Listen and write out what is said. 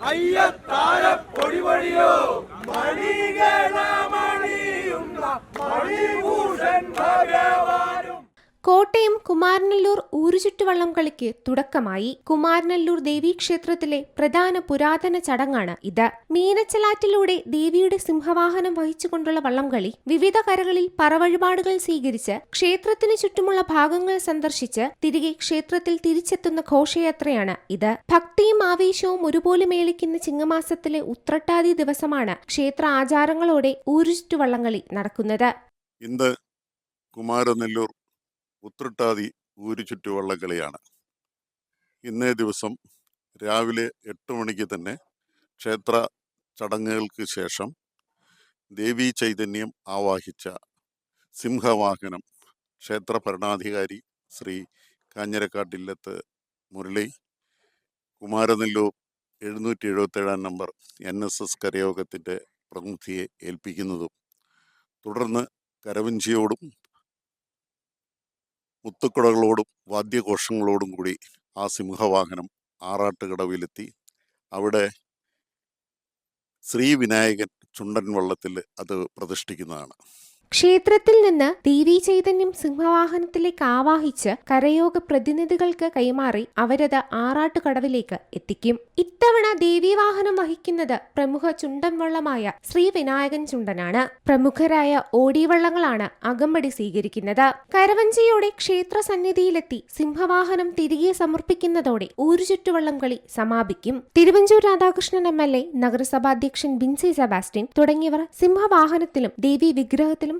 അയ്യത്താര പൊടിപൊടിയോ മണികേടാ കോട്ടയം കുമാരനല്ലൂർ ഊരുചുറ്റുവള്ളം കളിക്ക് തുടക്കമായി കുമാരനല്ലൂർ ദേവീക്ഷേത്രത്തിലെ പ്രധാന പുരാതന ചടങ്ങാണ് ഇത്. മീനച്ചലാറ്റിലൂടെ ദേവിയുടെ സിംഹവാഹനം വഹിച്ചുകൊണ്ടുള്ള വള്ളംകളി വിവിധ കരകളിൽ പറവഴിപാടുകൾ സ്വീകരിച്ച് ക്ഷേത്രത്തിനു ചുറ്റുമുള്ള ഭാഗങ്ങൾ സന്ദർശിച്ച് തിരികെ ക്ഷേത്രത്തിൽ തിരിച്ചെത്തുന്ന ഘോഷയാത്രയാണ് ഇത്. ഭക്തിയും ആവേശവും ഒരുപോലെ മേളിക്കുന്ന ചിങ്ങമാസത്തിലെ ഉത്രട്ടാതി ദിവസമാണ് ക്ഷേത്ര ആചാരങ്ങളോടെ ഊരുചുറ്റുവള്ളംകളി നടക്കുന്നത്. കുമാരനെല്ലൂർ ഉത്രട്ടാതി ഊരുചുറ്റു കളിയാണ്. ഇന്നേ ദിവസം രാവിലെ എട്ട് മണിക്ക് തന്നെ ക്ഷേത്ര ചടങ്ങുകൾക്ക് ശേഷം ദേവീ ചൈതന്യം ആവാഹിച്ച സിംഹവാഹനം ക്ഷേത്ര ഭരണാധികാരി ശ്രീ കാഞ്ഞിരക്കാട്ടില്ലത്ത് മുരളി കുമാരനെല്ലൂർ എഴുന്നൂറ്റി എഴുപത്തേഴാം നമ്പർ എൻ എസ് എസ് കരയോഗത്തിന്റെ പ്രതിനിധിയെ ഏൽപ്പിക്കുന്നതും തുടർന്ന് കരവഞ്ചിയോടും മുത്തുക്കുടകളോടും വാദ്യഘോഷങ്ങളോടും കൂടി ആ സിംഹവാഹനം ആറാട്ടുകടവിലെത്തി. അവിടെ ശ്രീവിനായകൻ ചുണ്ടൻ വള്ളത്തിൽ അത് പ്രതിഷ്ഠിക്കുന്നതാണ്. ക്ഷേത്രത്തിൽ നിന്ന് ദേവി ചൈതന്യം സിംഹവാഹനത്തിലേക്ക് ആവാഹിച്ച് കരയോഗ പ്രതിനിധികൾക്ക് കൈമാറി അവരത് ആറാട്ടുകടവിലേക്ക് എത്തിക്കും. ഇത്തവണ ദേവീവാഹനം വഹിക്കുന്നത് പ്രമുഖ ചുണ്ടൻ വള്ളമായ ശ്രീ വിനായകൻ ചുണ്ടനാണ്. പ്രമുഖരായ ഓടിവള്ളങ്ങളാണ് അകമ്പടി സ്വീകരിക്കുന്നത്. കരവഞ്ചിയോടെ ക്ഷേത്ര സന്നിധിയിലെത്തി സിംഹവാഹനം തിരികെ സമർപ്പിക്കുന്നതോടെ ഊരുചുറ്റുവള്ളം കളി സമാപിക്കും. Thiruvanchoor Radhakrishnan M L A നഗരസഭാധ്യക്ഷൻ Binsy Sebastian തുടങ്ങിയവർ സിംഹവാഹനത്തിലും ദേവി വിഗ്രഹത്തിലും